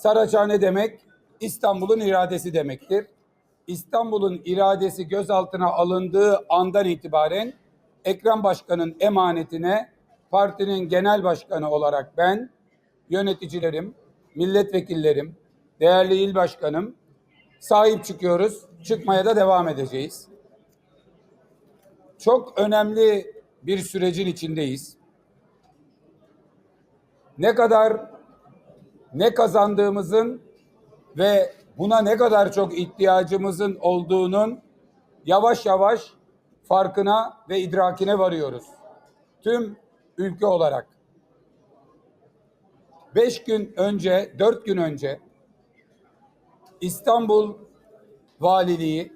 Saraçhane demek İstanbul'un iradesi demektir. İstanbul'un iradesi gözaltına alındığı andan itibaren Ekrem Başkan'ın emanetine partinin genel başkanı olarak ben, yöneticilerim, milletvekillerim, değerli il başkanım sahip çıkıyoruz. Çıkmaya da devam edeceğiz. Çok önemli bir sürecin içindeyiz. Ne kadar ne kazandığımızın ve buna ne kadar çok ihtiyacımızın olduğunun yavaş yavaş farkına ve idrakine varıyoruz. Tüm ülke olarak. Beş gün önce, dört gün önce İstanbul Valiliği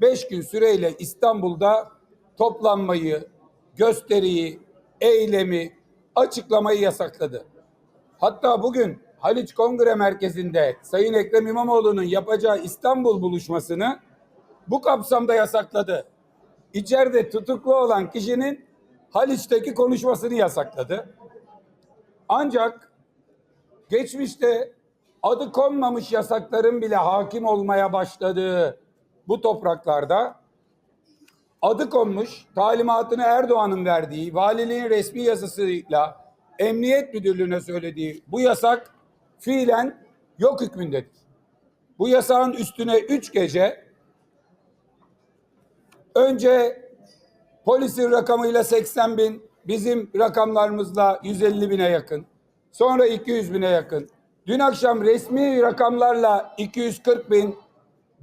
beş gün süreyle İstanbul'da toplanmayı, gösteriyi, eylemi, açıklamayı yasakladı. Hatta bugün Haliç Kongre Merkezi'nde Sayın Ekrem İmamoğlu'nun yapacağı İstanbul buluşmasını bu kapsamda yasakladı. İçeride tutuklu olan kişinin Haliç'teki konuşmasını yasakladı. Ancak geçmişte adı konmamış yasakların bile hakim olmaya başladığı bu topraklarda adı konmuş, talimatını Erdoğan'ın verdiği, valiliğin resmi yazısıyla Emniyet Müdürlüğü'ne söylediği bu yasak fiilen yok hükmündedir. Bu yasağın üstüne üç gece önce polisin rakamıyla 80 bin, bizim rakamlarımızla 150 bine yakın, sonra 200 bine yakın. Dün akşam resmi rakamlarla 240 bin,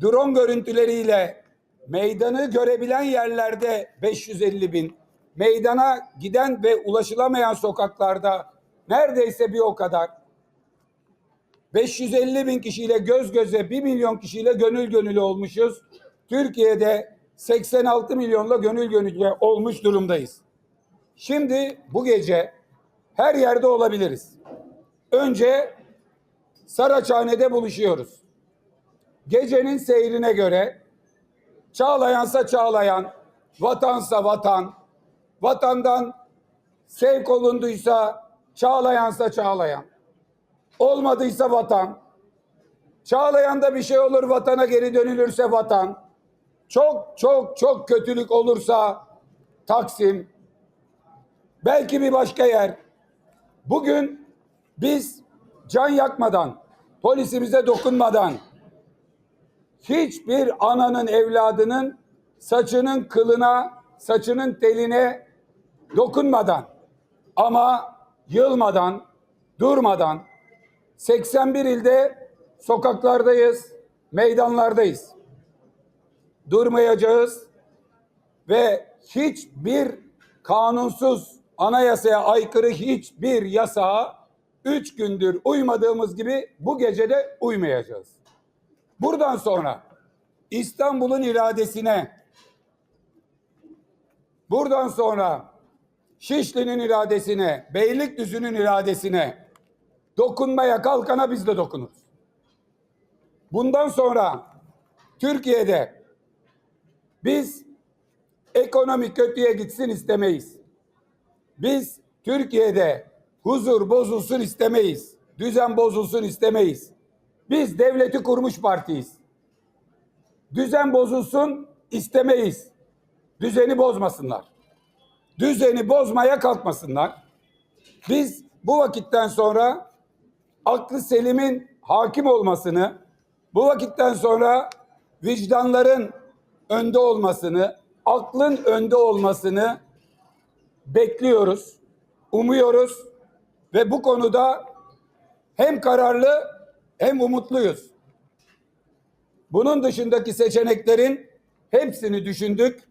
drone görüntüleriyle meydanı görebilen yerlerde 550 bin, meydana giden ve ulaşılamayan sokaklarda neredeyse bir o kadar. 550 bin kişiyle göz göze 1 milyon kişiyle gönül gönüle olmuşuz. Türkiye'de 86 milyonla gönül gönüle olmuş durumdayız. Şimdi bu gece her yerde olabiliriz. Önce Saraçhane'de buluşuyoruz. Gecenin seyrine göre Çağlayansa Çağlayan, vatansa vatan, vatandan sevk olunduysa Çağlayansa Çağlayan, olmadıysa vatan, Çağlayan'da bir şey olur vatana geri dönülürse vatan, çok çok çok kötülük olursa Taksim, belki bir başka yer. Bugün biz can yakmadan, polisimize dokunmadan, hiçbir ananın evladının saçının kılına, saçının teline dokunmadan ama yılmadan, durmadan 81 ilde sokaklardayız, meydanlardayız. Durmayacağız ve hiçbir kanunsuz anayasaya aykırı hiçbir yasağa üç gündür uymadığımız gibi bu gece de uymayacağız. Buradan sonra İstanbul'un iradesine, buradan sonra Şişli'nin iradesine, Beylikdüzü'nün iradesine dokunmaya kalkana biz de dokunuruz. Bundan sonra Türkiye'de biz ekonomi kötüye gitsin istemeyiz. Biz Türkiye'de huzur bozulsun istemeyiz. Düzen bozulsun istemeyiz. Biz devleti kurmuş partiyiz. Düzen bozulsun istemeyiz. Düzeni bozmasınlar. Düzeni bozmaya kalkmasınlar. Biz bu vakitten sonra aklı selimin hakim olmasını, bu vakitten sonra vicdanların önde olmasını, aklın önde olmasını bekliyoruz, umuyoruz ve bu konuda hem kararlı hem umutluyuz. Bunun dışındaki seçeneklerin hepsini düşündük.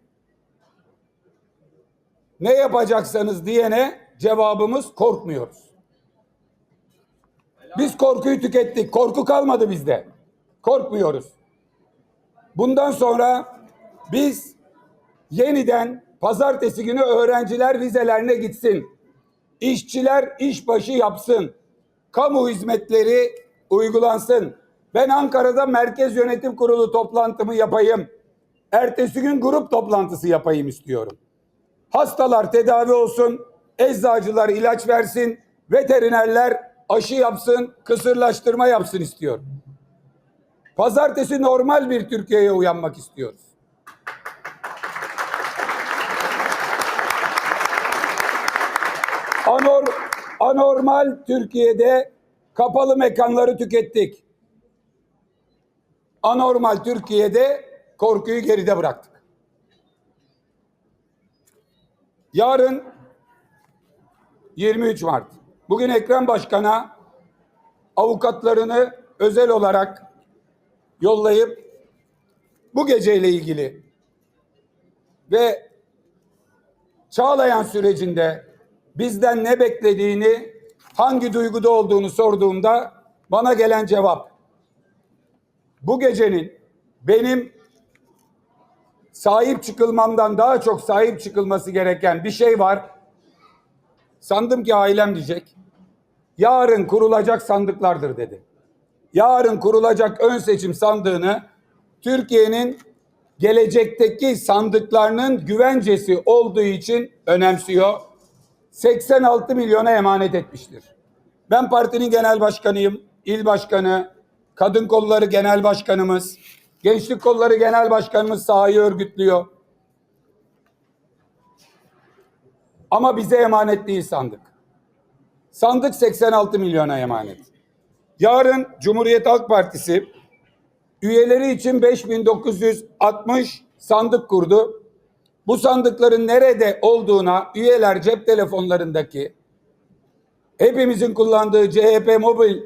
Ne yapacaksanız diyene cevabımız korkmuyoruz. Biz korkuyu tükettik. Korku kalmadı bizde. Korkmuyoruz. Bundan sonra biz yeniden pazartesi günü öğrenciler vizelerine gitsin. İşçiler işbaşı yapsın. Kamu hizmetleri uygulansın. Ben Ankara'da Merkez Yönetim Kurulu toplantımı yapayım. Ertesi gün grup toplantısı yapayım istiyorum. Hastalar tedavi olsun, eczacılar ilaç versin, veterinerler aşı yapsın, kısırlaştırma yapsın istiyorum. Pazartesi normal bir Türkiye'ye uyanmak istiyoruz. Anor, anormal Türkiye'de kapalı mekanları tükettik. Anormal Türkiye'de korkuyu geride bıraktık. Yarın 23 Mart. Bugün Ekrem Başkan'a avukatlarını özel olarak yollayıp bu geceyle ilgili ve Çağlayan sürecinde bizden ne beklediğini, hangi duyguda olduğunu sorduğumda bana gelen cevap bu gecenin benim sahip çıkılmamdan daha çok sahip çıkılması gereken bir şey var. Sandım ki ailem diyecek. Yarın kurulacak sandıklardır dedi. Yarın kurulacak ön seçim sandığını Türkiye'nin gelecekteki sandıklarının güvencesi olduğu için önemsiyor. 86 milyona emanet etmiştir. Ben partinin genel başkanıyım, il başkanı, kadın kolları genel başkanımız, gençlik kolları genel başkanımız sahayı örgütlüyor. Ama bize emanet değil sandık. Sandık 86 milyona emanet. Yarın Cumhuriyet Halk Partisi üyeleri için 5960 sandık kurdu. Bu sandıkların nerede olduğuna üyeler cep telefonlarındaki hepimizin kullandığı CHP mobil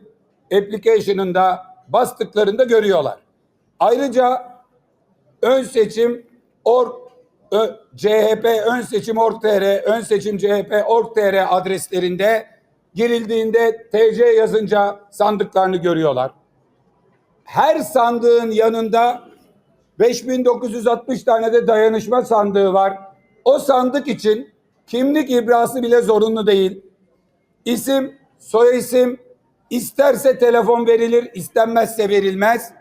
application'ında bastıklarında görüyorlar. Ayrıca ön seçim org Ö- CHP ön seçim org.tr, ön seçim CHP org.tr adreslerinde girildiğinde TC yazınca sandıklarını görüyorlar. Her sandığın yanında 5960 tane de dayanışma sandığı var. O sandık için kimlik ibrası bile zorunlu değil. İsim, soy isim, isterse telefon verilir, istenmezse verilmez.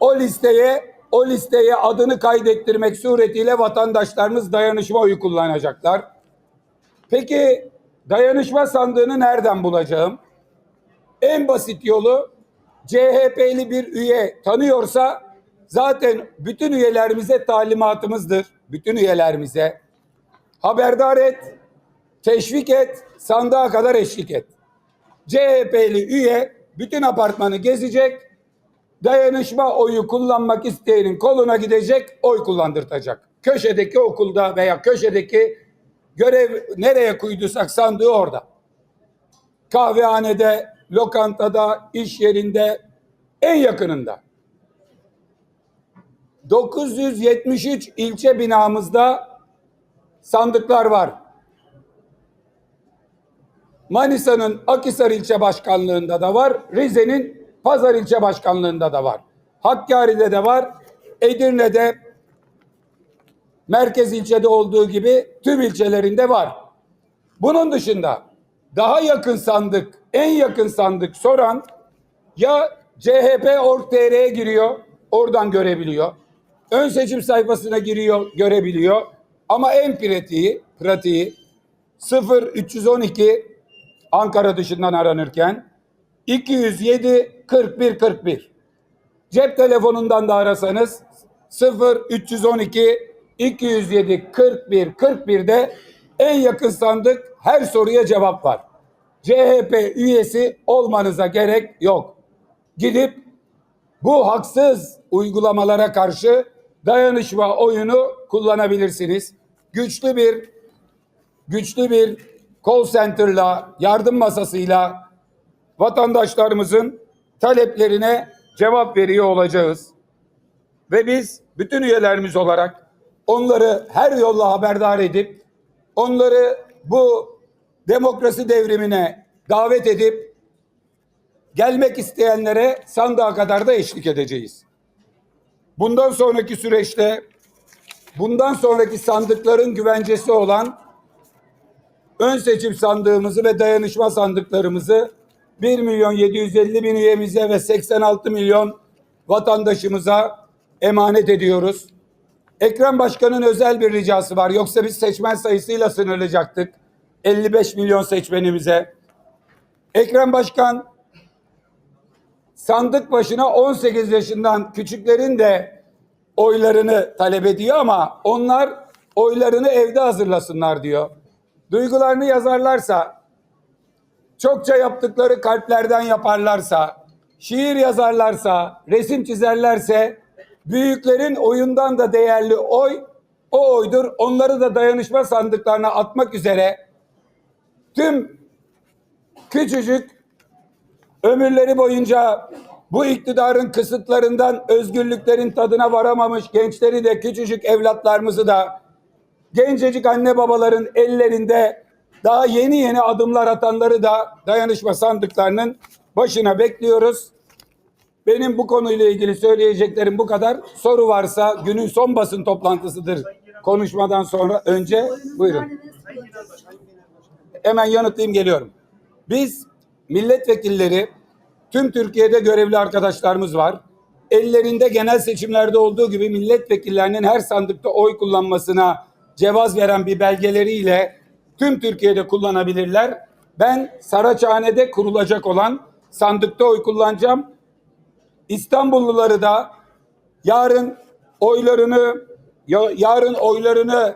O listeye o listeye adını kaydettirmek suretiyle vatandaşlarımız dayanışma oyu kullanacaklar. Peki dayanışma sandığını nereden bulacağım? En basit yolu CHP'li bir üye tanıyorsa zaten bütün üyelerimize talimatımızdır. Bütün üyelerimize haberdar et, teşvik et, sandığa kadar eşlik et. CHP'li üye bütün apartmanı gezecek, dayanışma oyu kullanmak isteyenin koluna gidecek, oy kullandırtacak. Köşedeki okulda veya köşedeki görev nereye koyduysak sandığı orada. Kahvehanede, lokantada, iş yerinde, en yakınında. 973 ilçe binamızda sandıklar var. Manisa'nın Akhisar ilçe başkanlığında da var. Rize'nin Pazar ilçe başkanlığında da var. Hakkari'de de var. Edirne'de merkez ilçede olduğu gibi tüm ilçelerinde var. Bunun dışında daha yakın sandık, en yakın sandık soran ya CHP org.tr'ye giriyor, oradan görebiliyor. Ön seçim sayfasına giriyor, görebiliyor. Ama en pratiği, pratiği 0 312 Ankara dışından aranırken 207 41 41. Cep telefonundan da arasanız 0 312 207 41 41'de en yakın sandık her soruya cevap var. CHP üyesi olmanıza gerek yok. Gidip bu haksız uygulamalara karşı dayanışma oyunu kullanabilirsiniz. Güçlü bir güçlü bir call center'la, yardım masasıyla vatandaşlarımızın taleplerine cevap veriyor olacağız. Ve biz bütün üyelerimiz olarak onları her yolla haberdar edip onları bu demokrasi devrimine davet edip gelmek isteyenlere sandığa kadar da eşlik edeceğiz. Bundan sonraki süreçte bundan sonraki sandıkların güvencesi olan ön seçim sandığımızı ve dayanışma sandıklarımızı 1 milyon 750 bin üyemize ve 86 milyon vatandaşımıza emanet ediyoruz. Ekrem Başkan'ın özel bir ricası var. Yoksa biz seçmen sayısıyla sınırlayacaktık. 55 milyon seçmenimize. Ekrem Başkan sandık başına 18 yaşından küçüklerin de oylarını talep ediyor ama onlar oylarını evde hazırlasınlar diyor. Duygularını yazarlarsa, çokça yaptıkları kalplerden yaparlarsa, şiir yazarlarsa, resim çizerlerse büyüklerin oyundan da değerli oy o oydur. Onları da dayanışma sandıklarına atmak üzere tüm küçücük ömürleri boyunca bu iktidarın kısıtlarından özgürlüklerin tadına varamamış gençleri de küçücük evlatlarımızı da gencecik anne babaların ellerinde daha yeni yeni adımlar atanları da dayanışma sandıklarının başına bekliyoruz. Benim bu konuyla ilgili söyleyeceklerim bu kadar. Soru varsa günün son basın toplantısıdır. Konuşmadan sonra önce buyurun. Hemen yanıtlayayım geliyorum. Biz milletvekilleri tüm Türkiye'de görevli arkadaşlarımız var. Ellerinde genel seçimlerde olduğu gibi milletvekillerinin her sandıkta oy kullanmasına cevaz veren bir belgeleriyle tüm Türkiye'de kullanabilirler. Ben Saraçhane'de kurulacak olan sandıkta oy kullanacağım. İstanbulluları da yarın oylarını ya- yarın oylarını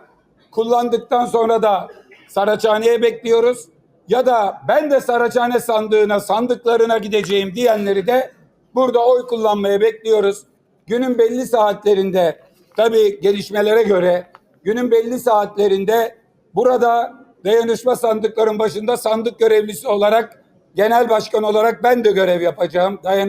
kullandıktan sonra da Saraçhane'ye bekliyoruz. Ya da ben de Saraçhane sandığına sandıklarına gideceğim diyenleri de burada oy kullanmaya bekliyoruz. Günün belli saatlerinde tabii gelişmelere göre günün belli saatlerinde burada dayanışma sandıkların başında sandık görevlisi olarak genel başkan olarak ben de görev yapacağım. Dayan